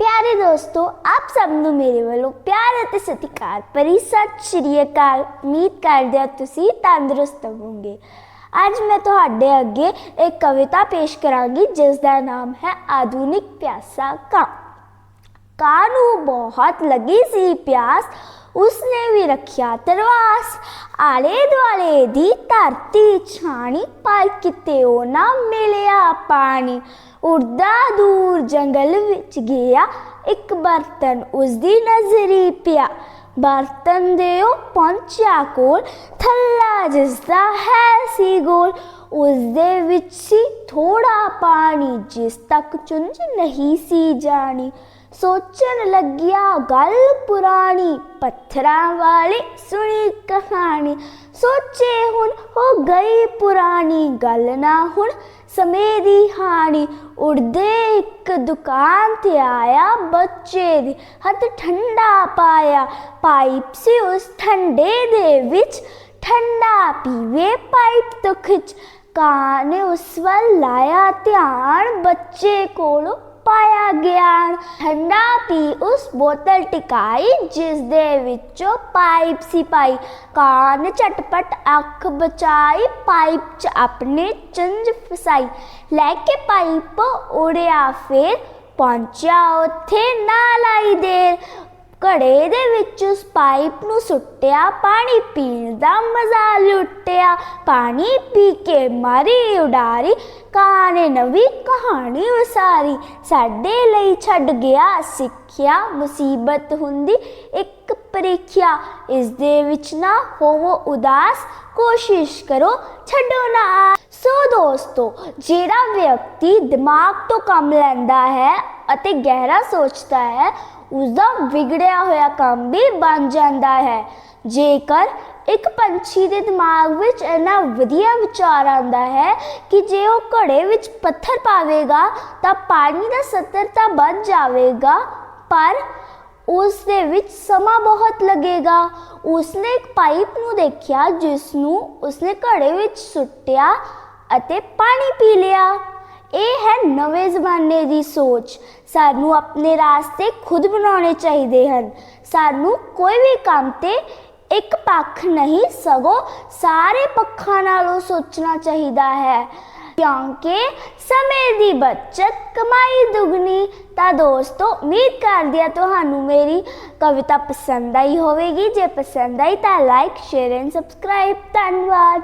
ਪਿਆਰੇ ਦੋਸਤੋ ਆਪ ਸਭ ਨੂੰ ਮੇਰੇ ਵੱਲੋਂ ਪਿਆਰ ਅਤੇ ਸਤਿਕਾਰ ਭਰੀ ਸਤਿ ਸ਼੍ਰੀ ਅਕਾਲ ਉਮੀਦ ਕਰਦੇ ਹਾਂ ਤੁਸੀਂ ਤੰਦਰੁਸਤ ਹੋਵੋਗੇ ਅੱਜ ਮੈਂ ਤੁਹਾਡੇ ਅੱਗੇ ਇੱਕ ਕਵਿਤਾ ਪੇਸ਼ ਕਰਾਂਗੀ ਜਿਸ ਦਾ ਨਾਮ ਹੈ ਆਧੁਨਿਕ ਪਿਆਸਾ ਕਾਂ ਕਾਂ ਨੂੰ ਬਹੁਤ ਲੱਗੀ ਸੀ ਪਿਆਸ ਉਸਨੇ ਵੀ ਰੱਖਿਆ ਤਰਵਾਸ ਆਲੇ ਦੁਆਲੇ ਦੀ ਧਰਤੀ ਛਾਣੀ, ਪਰ ਕਿਤੇ ਉਹ ਨਾ ਮਿਲਿਆ ਪਾਣੀ। ਉੜਦਾ ਦੂਰ ਜੰਗਲ ਵਿੱਚ ਗਿਆ, ਇੱਕ ਬਰਤਨ ਉਸਦੀ ਨਜ਼ਰੀ ਪਿਆ। ਬਰਤਨ ਦੇ ਪਹੁੰਚਿਆ ਕੋਲ, ਥੱਲਾ ਜਿਸਦਾ ਹੈ ਸੀ ਗੋਲ, ਉਸਦੇ ਵਿੱਚ ਸੀ ਥੋੜਾ ਪਾਣੀ, ਜਿਸ ਤੱਕ ਚੁੰਝ ਨਹੀਂ ਸੀ ਜਾਣੀ। ਸੋਚਣ ਲੱਗਿਆ, ਗੱਲ ਪੁਰਾਣੀ, ਪੱਥਰਾਂ ਵਾਲੀ ਸੁਣੀ ਕਹਾਣੀ। ਸੋਚੇ ਹੁਣ ਹੋ ਗਈ ਪੁਰਾਣੀ ਗੱਲ ਨਾ ਹੁਣ ਸਮੇਂ ਦੀ ਹਾਣੀ ਉੜਦੇ ਇੱਕ ਦੁਕਾਨ ਤੇ ਆਇਆ ਬੱਚੇ ਦੀ ਹੱਥ ਠੰਡਾ ਪਾਇਆ ਪਾਈਪ ਸੀ ਉਸ ਠੰਡੇ ਦੇ ਵਿੱਚ ਠੰਡਾ ਪੀਵੇ ਪਾਈਪ ਤੋਂ ਖਿੱਚ ਕਾਂ ਨੇ ਉਸ ਵੱਲ ਲਾਇਆ ਧਿਆਨ ਬੱਚੇ ਕੋਲੋਂ ਪਾਇਆ ਗਿਆਨ ਠੰਡਾ ਪੀ ਉਸ ਬੋਤਲ ਟਿਕਾਈ, ਜਿਸ ਦੇ ਵਿੱਚੋਂ ਪਾਈਪ ਸੀ ਪਾਈ। ਕਾਨ ਝਟਪਟ ਅੱਖ ਬਚਾਈ, ਪਾਈਪ 'ਚ ਆਪਣੇ ਚੰਜ ਫਸਾਈ। ਲੈ ਕੇ ਪਾਈਪ ਉੜਿਆ, ਫੇਰ ਪਹੁੰਚਿਆ ਉੱਥੇ ਨਾ ਲਾਈ ਦੇਰ। ਘੜੇ ਦੇ ਵਿੱਚ ਉਸ ਪਾਈਪ ਨੂੰ ਸੁੱਟਿਆ, ਪਾਣੀ ਪੀਣ ਦਾ ਮਜ਼ਾ ਲੁੱਟ ਲੁੱਟਿਆ ਪਾਣੀ ਪੀ ਕੇ ਮਾਰੀ, ਉਡਾਰੀ। ਕਾਂ ਨੇ ਨਵੀਂ ਕਹਾਣੀ ਵਸਾਰੀ ਸਾਡੇ ਲਈ ਛੱਡ ਗਿਆ ਸਿੱਖਿਆ। ਮੁਸੀਬਤ ਹੁੰਦੀ ਇੱਕ ਪ੍ਰੀਖਿਆ। ਇਸ ਦੇ ਵਿੱਚ ਨਾ ਹੋਵੋ ਉਦਾਸ। ਕੋਸ਼ਿਸ਼ ਕਰੋ, ਛੱਡੋ ਨਾ। ਸੋ ਦੋਸਤੋ, ਜਿਹੜਾ ਵਿਅਕਤੀ ਦਿਮਾਗ ਤੋਂ ਕੰਮ ਲੈਂਦਾ ਹੈ ਅਤੇ ਗਹਿਰਾ ਸੋਚਦਾ ਹੈ, ਉਸਦਾ ਵਿਗੜਿਆ ਹੋਇਆ ਕੰਮ ਵੀ ਬਣ ਜਾਂਦਾ ਹੈ। ਜੇਕਰ ਇੱਕ ਪੰਛੀ ਦੇ ਦਿਮਾਗ ਵਿੱਚ ਇੰਨਾ ਵਧੀਆ ਵਿਚਾਰ ਆਉਂਦਾ ਹੈ ਕਿ ਜੇ ਉਹ ਘੜੇ ਵਿੱਚ ਪੱਥਰ ਪਾਵੇਗਾ ਤਾਂ ਪਾਣੀ ਦਾ ਸਤਰ ਤਾਂ ਬਚ ਜਾਵੇਗਾ, ਪਰ ਉਸ ਦੇ ਵਿੱਚ ਸਮਾਂ ਬਹੁਤ ਲੱਗੇਗਾ। ਉਸਨੇ ਇੱਕ ਪਾਈਪ ਨੂੰ ਦੇਖਿਆ ਜਿਸ ਨੂੰ ਉਸਨੇ ਘੜੇ ਵਿੱਚ ਸੁੱਟਿਆ ਅਤੇ ਪਾਣੀ ਪੀ ਲਿਆ। ਇਹ ਹੈ ਨਵੇਂ ਜ਼ਮਾਨੇ ਦੀ ਸੋਚ। ਸਾਨੂੰ ਆਪਣੇ ਰਾਸਤੇ ਖੁਦ ਬਣਾਉਣੇ ਚਾਹੀਦੇ ਹਨ। ਸਾਨੂੰ ਕੋਈ ਵੀ ਕੰਮ ਤੇ ਇੱਕ ਪੱਖ ਨਹੀਂ, ਸਗੋਂ ਸਾਰੇ ਪੱਖਾਂ ਨਾਲੋਂ ਸੋਚਣਾ ਚਾਹੀਦਾ ਹੈ। ਕਿਉਂਕਿ ਸਮੇਂ ਦੀ ਬਚਤ, ਕਮਾਈ ਦੁਗਣੀ, ਤਾਂ ਦੋਸਤੋ, ਉਮੀਦ ਕਰਦੀ ਹਾਂ ਤੁਹਾਨੂੰ ਮੇਰੀ ਕਵਿਤਾ ਪਸੰਦ ਆਈ ਹੋਵੇਗੀ। ਜੇ ਪਸੰਦ ਆਈ ਤਾਂ ਲਾਈਕ ਸ਼ੇਅਰ ਐਂਡ ਸਬਸਕ੍ਰਾਈਬ ਧੰਨਵਾਦ।